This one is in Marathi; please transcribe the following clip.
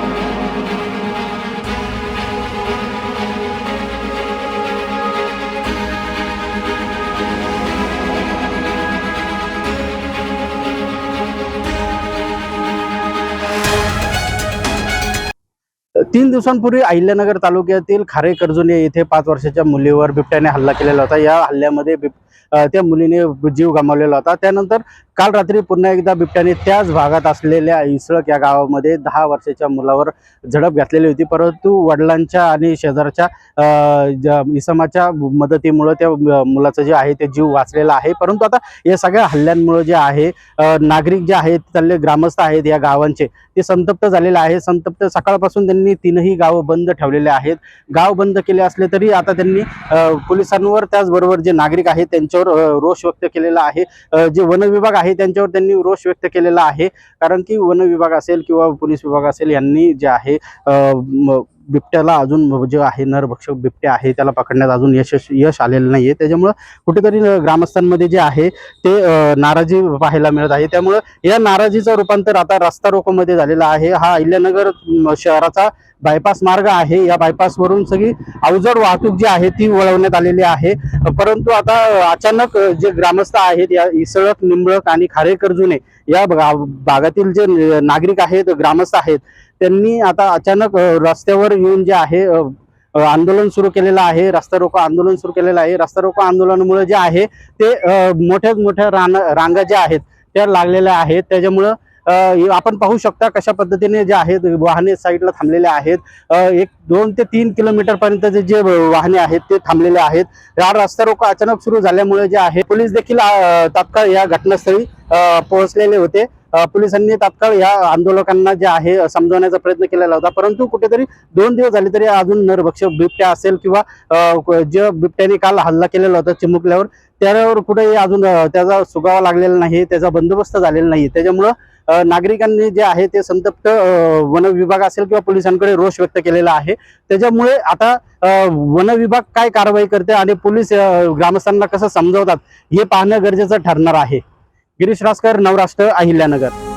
Thank you. तीन दिवसांपूर्वी अहिल्यानगर तालुक्यातील खारे कर्जुने येथे पाच वर्षाच्या मुलीवर बिबट्याने हल्ला केलेला होता. या हल्ल्यामध्ये बिब त्या मुलीने जीव गमावलेला होता. त्यानंतर काल रात्री पुन्हा एकदा बिबट्याने त्याच भागात असलेल्या इसळक या गावामध्ये दहा वर्षाच्या मुलावर झडप घातलेली होती. परंतु वडिलांच्या आणि शेजारच्या इसमाच्या मदतीमुळं त्या मुलाचं जे आहे ते जीव वाचलेला आहे. परंतु आता या सगळ्या हल्ल्यांमुळे जे आहे नागरिक जे आहेत तिथले ग्रामस्थ आहेत या गावांचे ते संतप्त झालेले आहे. संतप्त सकाळपासून त्यांनी तीनही गावं बंद ठेवलेले आहेत. गाव बंद केले असले तरी आता त्यांनी पोलिसांवर त्याचबरोबर जे नागरिक आहेत त्यांच्यावर रोष व्यक्त केलेला आहे. जे वन विभाग आहे त्यांच्यावर त्यांनी रोष व्यक्त केलेला आहे. कारण की वन विभाग असेल किंवा पोलीस विभाग असेल यांनी जे आहे बिबट्याला अजून जे आहे नरभक्षक बिबटे आहे त्याला पकडण्यात अजून यश यश आलेलं नाहीये. त्याच्यामुळं कुठेतरी ग्रामस्थांमध्ये जे आहे ते नाराजी पाहायला मिळत आहे. त्यामुळं या नाराजीचं रूपांतर आता रस्ता रोकोमध्ये झालेलं आहे. हा अहिल्यानगर शहराचा बायपास मार्ग आहे. या बायपासवरून सगळी अवजड वाहतूक जी आहे ती वळवण्यात आलेली आहे. परंतु आता अचानक जे ग्रामस्थ आहेत या इसळक निंबळक आणि खारेकरजुने या भागातील जे नागरिक आहेत ग्रामस्थ आहेत त्यांनी आता अचानक रस्त्यावर येऊन जे आहे आंदोलन सुरू केलेलं आहे रस्ता रोको आंदोलन सुरू केलेलं आहे. रस्ता रोको आंदोलनामुळे जे आहे ते अ, मोठ्या मोठ्या रान रांगा ज्या आहेत त्या लागलेल्या आहेत. त्याच्यामुळं आपण पाहू शकता कशा पद्धतीने जे आहेत वाहने साईडला थांबलेले आहेत. एक दोन ते तीन किलोमीटर पर्यंतचे जे वाहने आहेत ते थांबलेले आहेत. या रस्ता रोको अचानक सुरू झाल्यामुळे जे आहे पोलीस देखील तात्काळ या घटनास्थळी पोहोचलेले होते. पोलिसांनी तात्काळ या आंदोलकांना जे आहे समजवण्याचा प्रयत्न केलेला होता. परंतु कुठेतरी दोन दिवस झाले तरी अजून नरभक्षक बिबट्या असेल किंवा जे बिबट्याने काल हल्ला केलेला होता चिमुकल्यावर त्यावर कुठेही अजून त्याचा सुगावा लागलेला नाही त्याचा बंदोबस्त झालेला नाही. त्याच्यामुळं नागरिकांनी जे आहे ते संतप्त वन विभाग असेल किंवा पोलिसांकडे रोष व्यक्त केलेला आहे. त्याच्यामुळे आता वनविभाग वन विभाग काय कारवाई करते आणि पोलीस ग्रामस्थांना कसं समजवतात हे पाहणं गरजेचं ठरणार आहे. गिरीश रासकर नवराष्ट्र अहिल्यानगर.